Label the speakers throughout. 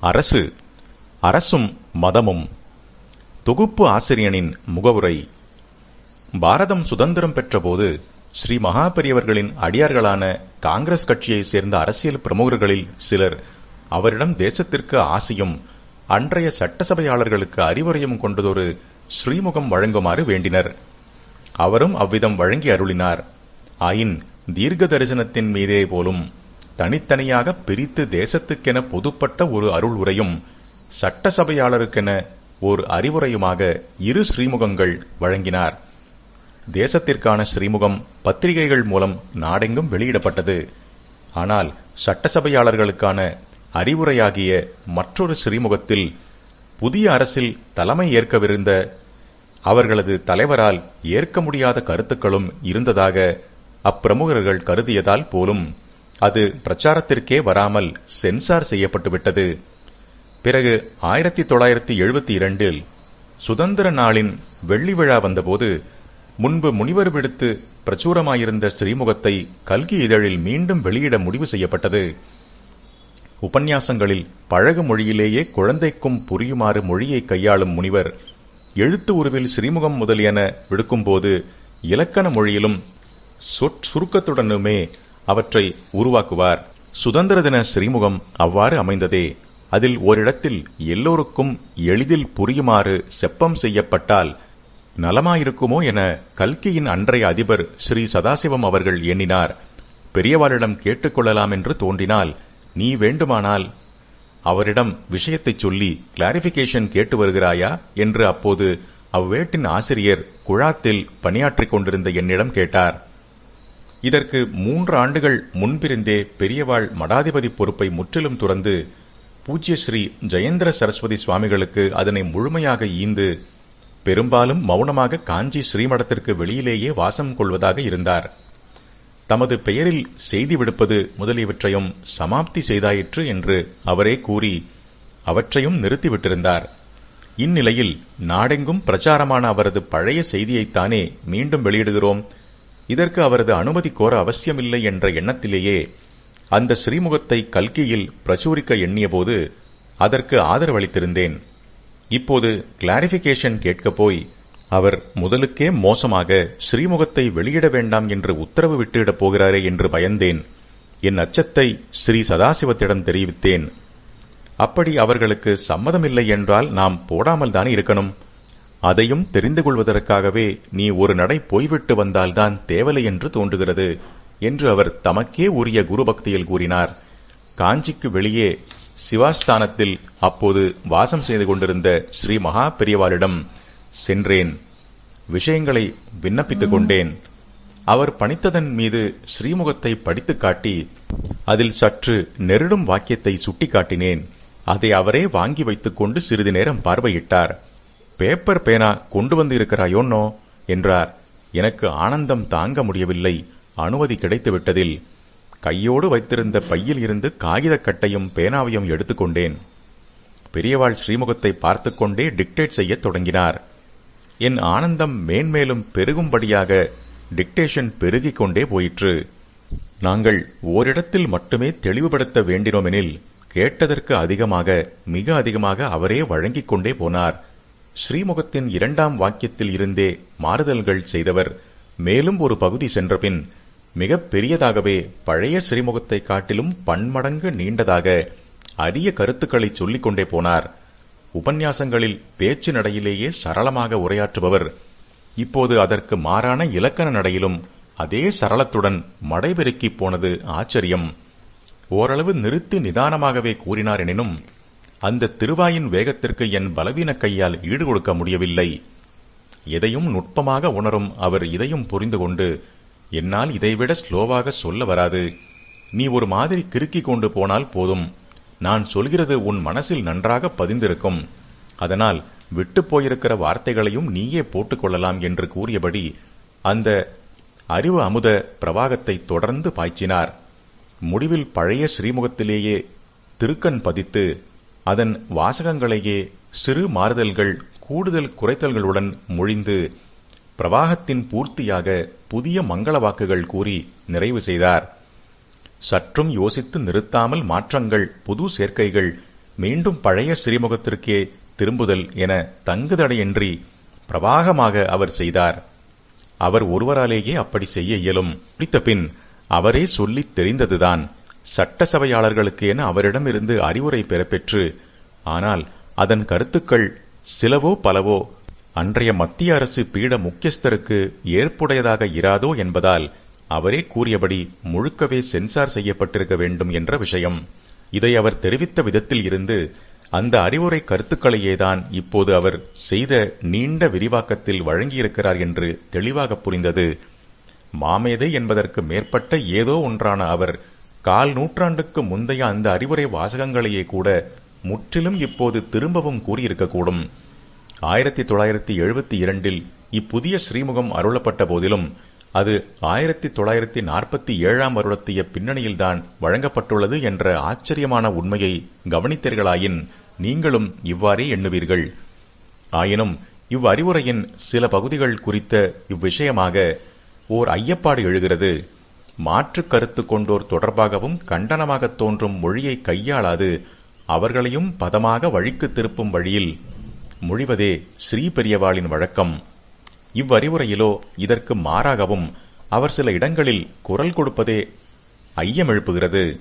Speaker 1: அரசு அரசும் மதமும். தொகுப்பு ஆசிரியனின் முகவுரை. பாரதம் சுதந்திரம் பெற்றபோது ஸ்ரீ மகாபெரியவர்களின் அடியார்களான காங்கிரஸ் கட்சியைச் சேர்ந்த அரசியல் பிரமுகர்களில் சிலர் அவரிடம் தேசத்திற்கு ஆசையும் அன்றைய சட்டசபையாளர்களுக்கு அறிவுரையும் கொண்டதொரு ஸ்ரீமுகம் வழங்குமாறு வேண்டினர். அவரும் அவ்விதம் வழங்கி அருளினார். ஆயின் தீர்க்க தரிசனத்தின் மீதே போலும் தனித்தனியாக பிரித்து தேசத்துக்கென பொதுப்பட்ட ஒரு அருள் உரையும் சட்டசபையாளருக்கென ஓர் அறிவுரையுமாக இரு ஸ்ரீமுகங்கள் வழங்கினார். தேசத்திற்கான ஸ்ரீமுகம் பத்திரிகைகள் மூலம் நாடெங்கும் வெளியிடப்பட்டது. ஆனால் சட்டசபையாளர்களுக்கான அறிவுரையாகிய மற்றொரு ஸ்ரீமுகத்தில் புதிய அரசில் தலைமை ஏற்கவிருந்த அவர்களது தலைவரால் ஏற்க முடியாத கருத்துக்களும் இருந்ததாக அப்பிரமுகர்கள் கருதியதால் போலும் அது பிரச்சாரத்திற்கே வராமல் சென்சார் செய்யப்பட்டுவிட்டது. பிறகு ஆயிரத்தி தொள்ளாயிரத்தி எழுபத்தி இரண்டில் சுதந்திர நாளின் வெள்ளி விழா வந்தபோது முன்பு முனிவர் விடுத்து பிரச்சுரமாயிருந்த ஸ்ரீமுகத்தை கல்கி இதழில் மீண்டும் வெளியிட முடிவு செய்யப்பட்டது. உபன்யாசங்களில் பழகு மொழியிலேயே குழந்தைக்கும் புரியுமாறு மொழியை கையாளும் முனிவர் எழுத்து உருவில் ஸ்ரீமுகம் முதலியன விடுக்கும்போது இலக்கண மொழியிலும் சுருக்கத்துடனுமே அவற்றை உருவாக்குவார். சுதந்திர தின ஸ்ரீமுகம் அவ்வாறு அமைந்ததே. அதில் ஓரிடத்தில் எல்லோருக்கும் எளிதில் புரியுமாறு செப்பம் செய்யப்பட்டால் நலமாயிருக்குமோ என கல்கியின் அன்றைய அதிபர் ஸ்ரீ சதாசிவம் அவர்கள் எண்ணினார். பெரியவாளிடம் கேட்டுக்கொள்ளலாம் என்று தோன்றினால் நீ வேண்டுமானால் அவரிடம் விஷயத்தைச் சொல்லி கிளாரிபிகேஷன் கேட்டு வருகிறாயா? என்று அப்போது அவ்வேட்டின் ஆசிரியர் குழாத்தில் பணியாற்றிக் கொண்டிருந்த என்னிடம் கேட்டார். இதற்கு மூன்று ஆண்டுகள் முன்பிருந்தே பெரியவாள் மடாதிபதி பொறுப்பை முற்றிலும் துறந்து பூஜ்ய ஸ்ரீ ஜெயேந்திர சரஸ்வதி சுவாமிகளுக்கு அதனை முழுமையாக ஈந்து பெரும்பாலும் மௌனமாக காஞ்சி ஸ்ரீமடத்திற்கு வெளியிலேயே வாசம் கொள்வதாக இருந்தார். தமது பெயரில் செய்தி விடுப்பது முதலியவற்றையும் சமாப்தி செய்தாயிற்று என்று அவரே கூறி அவற்றையும் நிறுத்திவிட்டிருந்தார். இந்நிலையில் நாடெங்கும் பிரச்சாரமான அவரது பழைய செய்தியைத்தானே மீண்டும் வெளியிடுகிறோம். இதற்கு அவரது அனுமதி கோர அவசியமில்லை என்ற எண்ணத்திலேயே அந்த ஸ்ரீமுகத்தை கல்கியில் பிரச்சுரிக்க எண்ணியபோது அதற்கு ஆதரவளித்திருந்தேன். இப்போது கிளாரிபிகேஷன் கேட்கப் போய் அவர் முதலுக்கே மோசமாக ஸ்ரீமுகத்தை வெளியிட வேண்டாம் என்று உத்தரவு விட்டுவிடப் போகிறாரே என்று பயந்தேன். என் அச்சத்தை ஸ்ரீ சதாசிவத்திடம் தெரிவித்தேன். அப்படி அவர்களுக்கு சம்மதமில்லை என்றால் நாம் போடாமல் தானே இருக்கணும்? அதையும் தெரிந்து கொள்வதற்காகவே நீ ஒரு நடை போய்விட்டு வந்தால்தான் தேவலை என்று தோன்றுகிறது என்று அவர் தமக்கே உரிய குருபக்தியில் கூறினார். காஞ்சிக்கு வெளியே சிவாஸ்தானத்தில் அப்போது வாசம் செய்து கொண்டிருந்த ஸ்ரீ மகா பெரியவாளிடம் சென்றேன். விஷயங்களை விண்ணப்பித்துக் கொண்டேன். அவர் பணித்ததன் மீது ஸ்ரீமுகத்தை படித்துக் காட்டி அதில் சற்று நெருடும் வாக்கியத்தை சுட்டிக்காட்டினேன். அதை அவரே வாங்கி வைத்துக் கொண்டு சிறிது நேரம் பார்வையிட்டார். பேப்பர் பேனா கொண்டு வந்து இருக்கிறாயோன்னோ என்றார். எனக்கு ஆனந்தம் தாங்க முடியவில்லை. அனுமதி கிடைத்துவிட்டதில். கையோடு வைத்திருந்த பையில் இருந்து காகிதக்கட்டையும் பேனாவையும் எடுத்துக்கொண்டேன் பெரியவாள் ஸ்ரீமுகத்தை பார்த்துக்கொண்டே டிக்டேட் செய்யத் தொடங்கினார். என் ஆனந்தம் மேன்மேலும் பெருகும்படியாக டிக்டேஷன் பெருகிக் கொண்டே போயிற்று. நாங்கள் ஓரிடத்தில் மட்டுமே தெளிவுபடுத்த வேண்டினோமெனில் கேட்டதற்கு அதிகமாக மிக அதிகமாக அவரே வழங்கிக் கொண்டே போனார். ஸ்ரீமுகத்தின் இரண்டாம் வாக்கியத்தில் இருந்தே மாறுதல்கள் செய்தவர் மேலும் ஒரு பகுதி சென்றபின் மிக பெரியதாகவே பழைய ஸ்ரீமுகத்தை காட்டிலும் பன்மடங்கு நீண்டதாக அரிய கருத்துக்களை சொல்லிக் கொண்டே போனார். உபன்யாசங்களில் பேச்சு நடையிலேயே சரளமாக உரையாற்றுபவர். இப்போது அதற்கு மாறான இலக்கண நடையிலும் அதே சரளத்துடன் மடைபெருக்கி போனது ஆச்சரியம். ஓரளவு நிறுத்தி நிதானமாகவே கூறினார் எனினும் அந்த திருவாயின் வேகத்திற்கு என் பலவீன கையால் ஈடு கொடுக்க முடியவில்லை. எதையும் நுட்பமாக உணரும் அவர் இதையும் புரிந்து கொண்டு என்னால் இதைவிட ஸ்லோவாக சொல்ல வராது. நீ ஒரு மாதிரி கிறுக்கி கொண்டு போனால் போதும். நான் சொல்கிறது உன் மனசில் நன்றாக பதிந்திருக்கும். அதனால் விட்டு போயிருக்கிற வார்த்தைகளையும் நீயே போட்டுக்கொள்ளலாம் என்று கூறியபடி அந்த அறிவு அமுத பிரவாகத்தை தொடர்ந்து பாய்ச்சினார். முடிவில் பழைய ஸ்ரீமுகத்திலேயே திருக்கண் பதித்து அதன் வாசகங்களையே சிறு மாறுதல்கள் கூடுதல் குறைத்தல்களுடன் மொழிந்து பிரவாகத்தின் பூர்த்தியாக புதிய மங்கள வாக்குகள் கூறி நிறைவு செய்தார். சற்றும் யோசித்து நிறுத்தாமல் மாற்றங்கள் புது சேர்க்கைகள் மீண்டும் பழைய ஸ்ரீமுகத்திற்கே திரும்புதல் என தங்குதடையின்றி பிரவாகமாக அவர் செய்தார். அவர் ஒருவராலேயே அப்படி செய்ய இயலும். பிடித்த பின் அவரே சொல்லித் தெரிந்ததுதான். சட்டசபையாளர்களுக்கு என அவரிடமிருந்து அறிவுரை பெறப்பெற்று ஆனால் அதன் கருத்துக்கள் சிலவோ பலவோ அன்றைய மத்திய அரசு பீட முக்கியஸ்தருக்கு ஏற்புடையதாக இராதோ என்பதால் அவரே கூறியபடி முழுக்கவே சென்சார் செய்யப்பட்டிருக்க வேண்டும் என்ற விஷயம். இதை அவர் தெரிவித்த விதத்தில் இருந்து அந்த அறிவுரை கருத்துக்களையேதான் இப்போது அவர் செய்த நீண்ட விரிவாக்கத்தில் வழங்கியிருக்கிறார் என்று தெளிவாக புரிந்தது. மாமேதை என்பதற்கு மேற்பட்ட ஏதோ ஒன்றான அவர் கால் நூற்றாண்டுக்கு முந்தைய அந்த அறிவுரை வாசகங்களையே கூட முற்றிலும் இப்போது திரும்பவும் கூறியிருக்கக்கூடும். ஆயிரத்தி தொள்ளாயிரத்தி எழுபத்தி இரண்டில் இப்புதிய ஸ்ரீமுகம் அருளப்பட்ட போதிலும் அது ஆயிரத்தி தொள்ளாயிரத்தி நாற்பத்தி ஏழாம் வருடத்திய பின்னணியில்தான் வழங்கப்பட்டுள்ளது என்ற ஆச்சரியமான உண்மையை கவனித்தீர்களாயின் நீங்களும் இவ்வாறே எண்ணுவீர்கள். ஆயினும் இவ்வறிவுரையின் சில பகுதிகள் குறித்த இவ்விஷயமாக ஓர் ஐயப்பாடு எழுகிறது. மாற்று கருத்து கொண்டோர் தொடர்பாகவும் கண்டனமாக தோன்றும் மொழியை கையாளாது அவர்களையும் பதமாக வழிக்கு திருப்பும் வழியில் மொழிவதே ஸ்ரீ பெரியவாளின் வழக்கம். இவ்வறிவுரையிலோ இதற்கு மாறாகவும் அவர் சில இடங்களில் குரல் கொடுப்பதே ஐயமெழுப்புகிறது.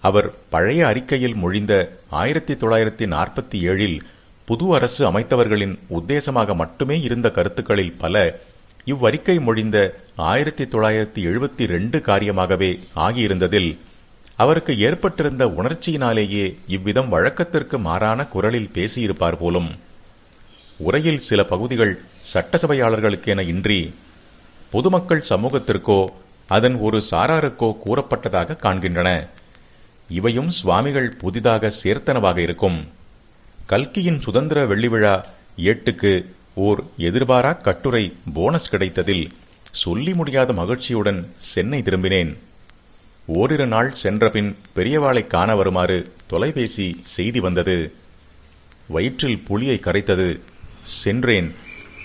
Speaker 1: அவர் பழைய அறிக்கையில் மொழிந்த ஆயிரத்தி தொள்ளாயிரத்தி நாற்பத்தி ஏழில் புது அரசு அமைத்தவர்களின் உத்தேசமாக மட்டுமே இருந்த கருத்துக்களில் பல இவ்வறிக்கை மொழிந்த ஆயிரத்தி தொள்ளாயிரத்தி எழுபத்தி ரெண்டு காரியமாகவே ஆகியிருந்ததில் அவருக்கு ஏற்பட்டிருந்த உணர்ச்சியினாலேயே இவ்விதம் வழக்கத்திற்கு மாறான குரலில் பேசியிருப்பார் போலும். உரையில் சில பகுதிகள் சட்டசபையாளர்களுக்கென இன்றி பொதுமக்கள் சமூகத்திற்கோ அதன் ஒரு சாராருக்கோ கூறப்பட்டதாக காண்கின்றன. இவையும் சுவாமிகள் புதிதாக சேர்த்தனவாக இருக்கும். கல்கியின் சுதந்திர வெள்ளி விழா ஏட்டுக்கு ஓர் எதிர்பாரா கட்டுரை போனஸ் கிடைத்ததில் சொல்லி முடியாத மகிழ்ச்சியுடன் சென்னை திரும்பினேன். ஓரிரு நாள் சென்றபின் பெரியவாளை காண வருமாறு தொலைபேசி செய்தி வந்தது. வயிற்றில் புளியை கரைத்தது. சென்றேன்.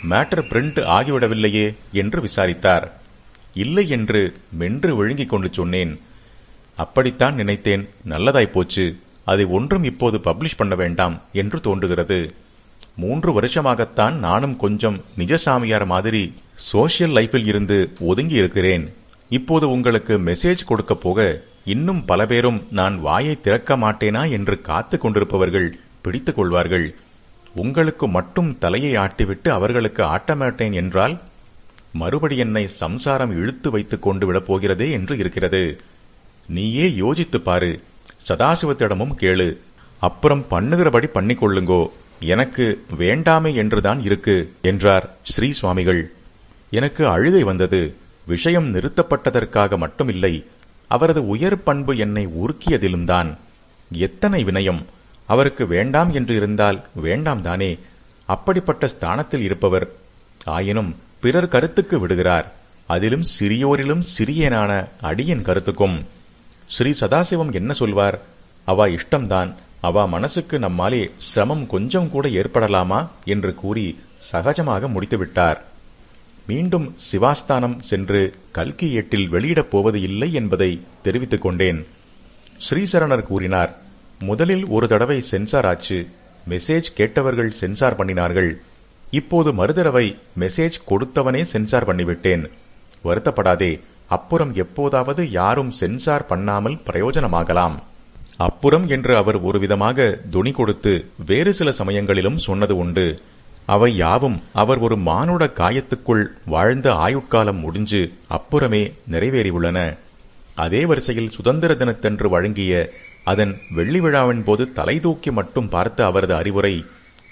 Speaker 1: மேட்டர் பிரிண்ட் ஆகிவிடவில்லையே என்று விசாரித்தார். இல்லை என்று மென்று விழுங்கிக் கொண்டு சொன்னேன். அப்படித்தான் நினைத்தேன். நல்லதாய் போச்சு. அதை ஒன்றும் இப்போது பப்ளிஷ் பண்ண வேண்டாம் என்று தோன்றுகிறது. மூன்று வருஷமாகத்தான் நானும் கொஞ்சம் நிஜசாமியார் மாதிரி சோஷியல் லைஃபில் இருந்து ஒதுங்கி இருக்கிறேன். இப்போது உங்களுக்கு மெசேஜ் கொடுக்க போக இன்னும் பல பேரும் நான் வாயை திறக்க மாட்டேனா என்று காத்துக் கொண்டிருப்பவர்கள் பிடித்துக் கொள்வார்கள். உங்களுக்கு மட்டும் தலையை ஆட்டிவிட்டு அவர்களுக்கு ஆட்டமாட்டேன் என்றால் மறுபடி என்னை சம்சாரம் இழுத்து வைத்துக் கொண்டு விடப் போகிறதே என்று இருக்கிறது. நீயே யோசித்துப் பாரு. சதாசிவத்திடமும் கேளு. அப்புறம் பண்ணுகிறபடி பண்ணிக்கொள்ளுங்கோ எனக்கு வேண்டாமை என்றுதான் இருக்கு என்றார் ஸ்ரீ சுவாமிகள். எனக்கு அழுகை வந்தது. விஷயம் நிறுத்தப்பட்டதற்காக மட்டுமில்லை. அவரது உயர் பண்பு என்னை உருக்கியதிலும் தான். எத்தனை வினயம். அவருக்கு வேண்டாம் என்று இருந்தால் வேண்டாம் தானே. அப்படிப்பட்ட ஸ்தானத்தில் இருப்பவர். ஆயினும் பிறர் கருத்துக்கு விடுகிறார். அதிலும் சிறியோரிலும் சிறியனான அடியின் கருத்துக்கும். ஸ்ரீ சதாசிவம் என்ன சொல்வார்? அவா இஷ்டம்தான். அவா மனசுக்கு நம்மாலே சிரமம் கொஞ்சம் கூட ஏற்படலாமா என்று கூறி சகஜமாக முடித்துவிட்டார். மீண்டும் சிவாஸ்தானம் சென்று கல்கி எட்டில் வெளியிடப் போவது இல்லை என்பதை தெரிவித்துக் கொண்டேன். ஸ்ரீசரணர் கூறினார் முதலில் ஒரு தடவை சென்சார் ஆச்சு. மெசேஜ் கேட்டவர்கள் சென்சார் பண்ணினார்கள். இப்போது மறுதடவை மெசேஜ் கொடுத்தவனே சென்சார் பண்ணிவிட்டேன். வருத்தப்படாதே அப்புறம் எப்போதாவது யாரும் சென்சார் பண்ணாமல் பிரயோஜனமாகலாம். அப்புறம் என்று அவர் ஒருவிதமாக துணி கொடுத்து வேறு சில சமயங்களிலும் சொன்னது உண்டு. அவை யாவும் அவர் ஒரு மானுட காயத்துக்குள் வாழ்ந்த ஆயுட்காலம் முடிஞ்சு அப்புறமே நிறைவேறியுள்ளன. அதே வரிசையில் சுதந்திர தினத்தன்று வழங்கிய அதன் வெள்ளி விழாவின் போது தலை தூக்கி மட்டும் பார்த்த அவரது அறிவுரை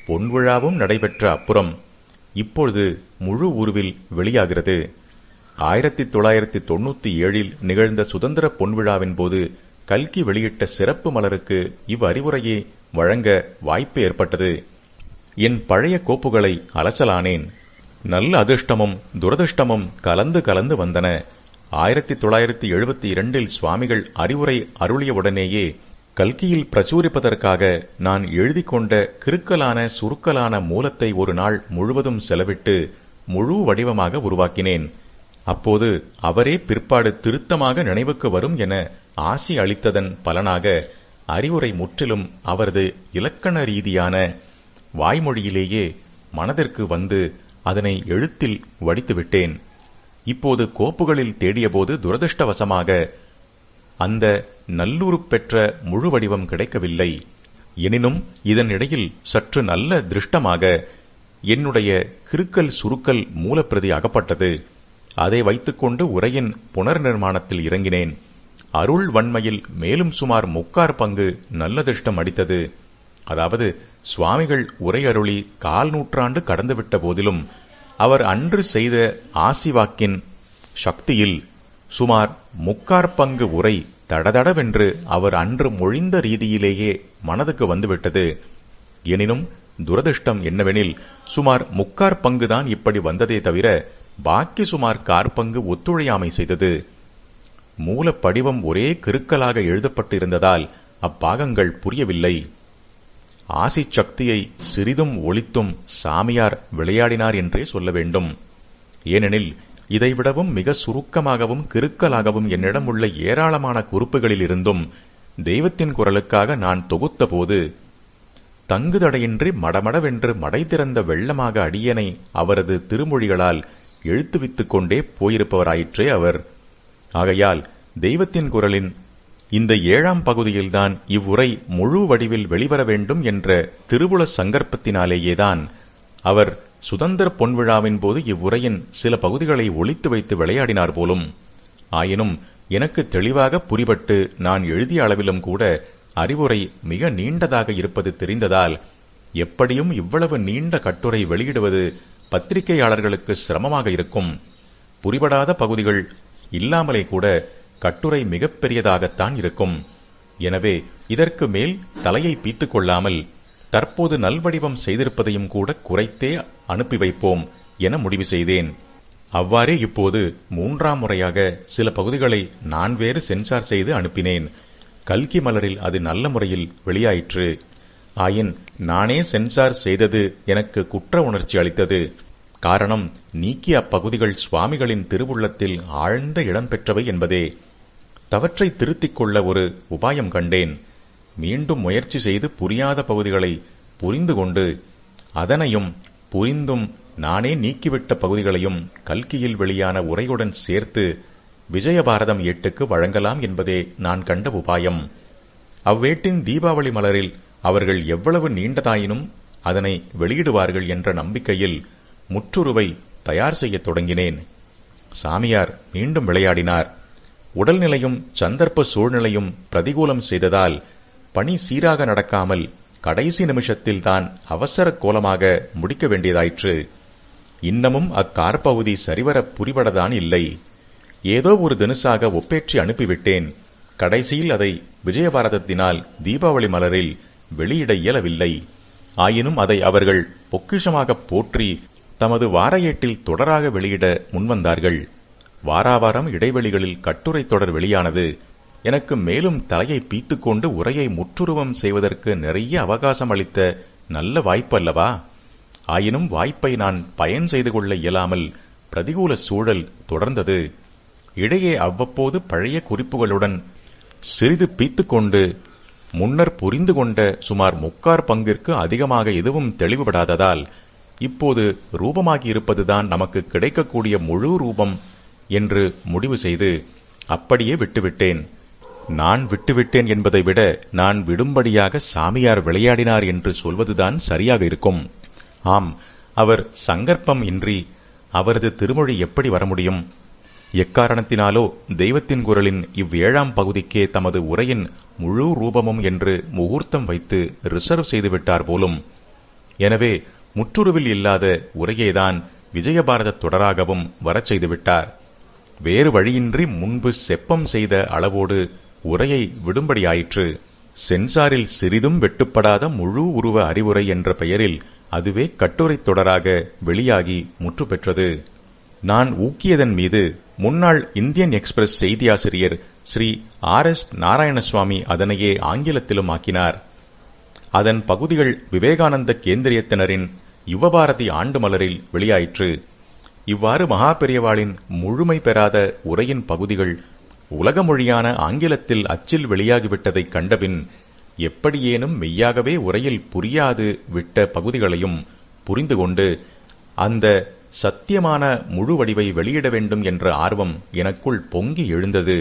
Speaker 1: பொன் விழாவும் நடைபெற்ற அப்புறம் இப்பொழுது முழு உருவில் வெளியாகிறது. ஆயிரத்தி தொள்ளாயிரத்தி தொண்ணூத்தி ஏழில் நிகழ்ந்த சுதந்திர பொன்விழாவின் போது கல்கி வெளியிட்ட சிறப்பு மலருக்கு இவ்வறிவுரையை வழங்க வாய்ப்பு ஏற்பட்டது. என் பழைய கோப்புகளை அலசலானேன். நல்ல அதிர்ஷ்டமும் துரதிர்ஷ்டமும் கலந்து கலந்து வந்தன. ஆயிரத்தி தொள்ளாயிரத்தி எழுபத்தி இரண்டில் சுவாமிகள் அறிவுரை அருளியவுடனேயே கல்கியில் பிரசுரிப்பதற்காக நான் எழுதிக்கொண்ட கொண்ட கிறுக்கலான சுருக்கலான மூலத்தை ஒரு நாள் முழுவதும் செலவிட்டு முழு வடிவமாக உருவாக்கினேன். அப்போது அவரே பிற்பாடு திருத்தமாக நினைவுக்கு வரும் என ஆசி அளித்ததன் பலனாக அறிவுரை முற்றிலும் அவரது இலக்கண ரீதியான வாய்மொழியிலேயே மனதிற்கு வந்து அதனை எழுத்தில் வடித்துவிட்டேன். இப்போது கோப்புகளில் தேடியபோது துரதிருஷ்டவசமாக அந்த நல்லுருப் பெற்ற முழு வடிவம் கிடைக்கவில்லை. எனினும் இதனிடையில் சற்று நல்ல திருஷ்டமாக என்னுடைய கிறுக்கல் சுருக்கல் மூலப்பிரதி அகப்பட்டது. அதை வைத்துக்கொண்டு உரையின் புனர் நிர்மாணத்தில் இறங்கினேன். அருள் வன்மையில் மேலும் சுமார் முக்கார் பங்கு நல்ல திருஷ்டம் அடித்தது. அதாவது சுவாமிகள் உரை அருளி கால் நூற்றாண்டு கடந்துவிட்ட போதிலும் அவர் அன்று செய்த ஆசிவாக்கின் சக்தியில் சுமார் முக்கார் பங்கு உரை தடதடவென்று அவர் அன்று மொழிந்த ரீதியிலேயே மனதுக்கு வந்துவிட்டது. எனினும் துரதிருஷ்டம் என்னவெனில் சுமார் முக்கார் பங்குதான் இப்படி வந்ததே தவிர பாக்கி சுமார் காற்பங்கு ஒத்துழையாமை செய்தது. மூலப்படிவம் படிவம் ஒரே கிருக்கலாக எழுதப்பட்டிருந்ததால் அப்பாகங்கள் புரியவில்லை. ஆசிச் சக்தியை சிறிதும் ஒளித்தும் சாமியார் விளையாடினார் என்றே சொல்ல வேண்டும். ஏனெனில் இதைவிடவும் மிக சுருக்கமாகவும் கிருக்கலாகவும் என்னிடம் உள்ள ஏராளமான குறிப்புகளிலிருந்தும் தெய்வத்தின் குரலுக்காக நான் தொகுத்தபோது தங்குதடையின்றி மடமடவென்று மடை திறந்த வெள்ளமாக அடியனை அவரது திருமொழிகளால் எழுத்துவித்துக் கொண்டே போயிருப்பவராயிற்றே அவர். ஆகையால் தெய்வத்தின் குரலின் இந்த ஏழாம் பகுதியில்தான் இவ்வுரை முழு வடிவில் வெளிவர வேண்டும் என்ற திருவுள சங்கற்பத்தினாலேயேதான் அவர் சுதந்திர பொன்விழாவின் போது இவ்வுரையின் சில பகுதிகளை ஒளித்து வைத்து விளையாடினார் போலும். ஆயினும் எனக்கு தெளிவாக புரிபட்டு நான் எழுதிய அளவிலும் கூட அறிவுரை மிக நீண்டதாக இருப்பது தெரிந்ததால் எப்படியும் இவ்வளவு நீண்ட கட்டுரை வெளியிடுவது பத்திரிகையாளர்களுக்கு சிரமமாக இருக்கும். புரிபடாத பகுதிகள் இல்லாமலே கூட கட்டுரை மிகப்பெரியதாகத்தான் இருக்கும். எனவே இதற்கு மேல் தலையை பீத்துக் கொள்ளாமல் தற்போது நல்வடிவம் செய்திருப்பதையும் கூட குறைத்தே அனுப்பி வைப்போம் என முடிவு செய்தேன். அவ்வாறே இப்போது மூன்றாம் முறையாக சில பகுதிகளை நான் வேறு சென்சார் செய்து அனுப்பினேன். கல்கி மலரில் அது நல்ல முறையில் வெளியாயிற்று. ஆயின் நானே சென்சார் செய்தது எனக்கு குற்ற உணர்ச்சி அளித்தது. காரணம் நீக்கிய அப்பகுதிகள் சுவாமிகளின் திருவுள்ளத்தில் ஆழ்ந்த இடம் பெற்றவை என்பதே. தவற்றை திருத்திக் கொள்ள ஒரு உபாயம் கண்டேன். மீண்டும் முயற்சி செய்து புரியாத பகுதிகளை புரிந்து கொண்டு அதனையும் புரிந்தும் நானே நீக்கிவிட்ட பகுதிகளையும் கல்கியில் வெளியான உரையுடன் சேர்த்து விஜயபாரதம் எட்டுக்கு வழங்கலாம் என்பதே நான் கண்ட உபாயம். அவ்வேட்டின் தீபாவளி மலரில் அவர்கள் எவ்வளவு நீண்டதாயினும் அதனை வெளியிடுவார்கள் என்ற நம்பிக்கையில் முற்றுருவை தயார் செய்யத் தொடங்கினேன். சாமியார் மீண்டும் விளையாடினார். உடல்நிலையும் சந்தர்ப்ப சூழ்நிலையும் பிரதிகூலம் செய்ததால் பணி சீராக நடக்காமல் கடைசி நிமிஷத்தில் தான் அவசர கோலமாக முடிக்க வேண்டியதாயிற்று. இன்னமும் அக்கார்பகுதி சரிவர புரிபடதான் இல்லை. ஏதோ ஒரு தினுசாக ஒப்பேற்றி அனுப்பிவிட்டேன். கடைசியில் அதை விஜயபாரதத்தினால் தீபாவளி மலரில் வெளியிட இயலவில்லை. ஆயினும் அதை அவர்கள் பொக்கிஷமாக போற்றி தமது வார ஏட்டில் தொடராக வெளியிட முன்வந்தார்கள். வாராவாரம் இடைவெளிகளில் கட்டுரை தொடர் வெளியானது. எனக்கு மேலும் தலையை பீத்துக்கொண்டு உரையை முற்றுருவம் செய்வதற்கு நிறைய அவகாசம் அளித்த நல்ல வாய்ப்பு அல்லவா ஆயினும் வாய்ப்பை நான் பயன் செய்து கொள்ள இயலாமல் பிரதிகூல சூழல் தொடர்ந்தது. இடையே அவ்வப்போது பழைய குறிப்புகளுடன் சிறிது பீத்துக்கொண்டு முன்னர் புரிந்து கொண்ட சுமார் முக்கார் பங்கிற்கு அதிகமாக எதுவும் தெளிவுபடாததால் இப்போது ரூபமாகியிருப்பதுதான் நமக்கு கிடைக்கக்கூடிய முழு ரூபம் என்று முடிவு செய்து அப்படியே விட்டுவிட்டேன். நான் விட்டுவிட்டேன் என்பதை விட நான் விடும்படியாக சாமியார் விளையாடினார் என்று சொல்வதுதான் சரியாக இருக்கும். ஆம் அவர் சங்கற்பம் இன்றி அவரது திருமொழி எப்படி வர முடியும்? எக்காரணத்தினாலோ தெய்வத்தின் குரலின் இவ்வேழாம் பகுதிக்கே தமது உரையின் முழு ரூபமும் என்று முகூர்த்தம் வைத்து ரிசர்வ் செய்துவிட்டார் போலும். எனவே முற்றுருவில் இல்லாத உரையேதான் விஜயபாரத தொடராகவும் வரச் செய்துவிட்டார். வேறு வழியின்றி முன்பு செப்பம் செய்த அளவோடு உரையை விடும்படியாயிற்று. சென்சாரில் சிறிதும் வெட்டுப்படாத முழு உருவ அறிவுரை என்ற பெயரில் அதுவே கட்டுரை தொடராக வெளியாகி முற்று பெற்றது. நான் ஊக்கியதன் மீது முன்னாள் இந்தியன் எக்ஸ்பிரஸ் செய்தியாசிரியர் ஸ்ரீ ஆர் எஸ் நாராயணசுவாமி அதனையே ஆங்கிலத்திலும் ஆக்கினார். அதன் பகுதிகள் விவேகானந்த கேந்திரியத்தினரின் யுவபாரதி ஆண்டு மலரில் வெளியாயிற்று. இவ்வாறு மகா பெரியவாளின் முழுமை பெறாத உரையின் பகுதிகள் உலக மொழியான ஆங்கிலத்தில் அச்சில் வெளியாகிவிட்டதைக் கண்டபின் எப்படியேனும் மெய்யாகவே உரையில் புரியாது விட்ட பகுதிகளையும் புரிந்து கொண்டு அந்த சத்தியமான முழு வடிவை வெளியிட வேண்டும் என்ற ஆர்வம் எனக்குள் பொங்கி எழுந்தது.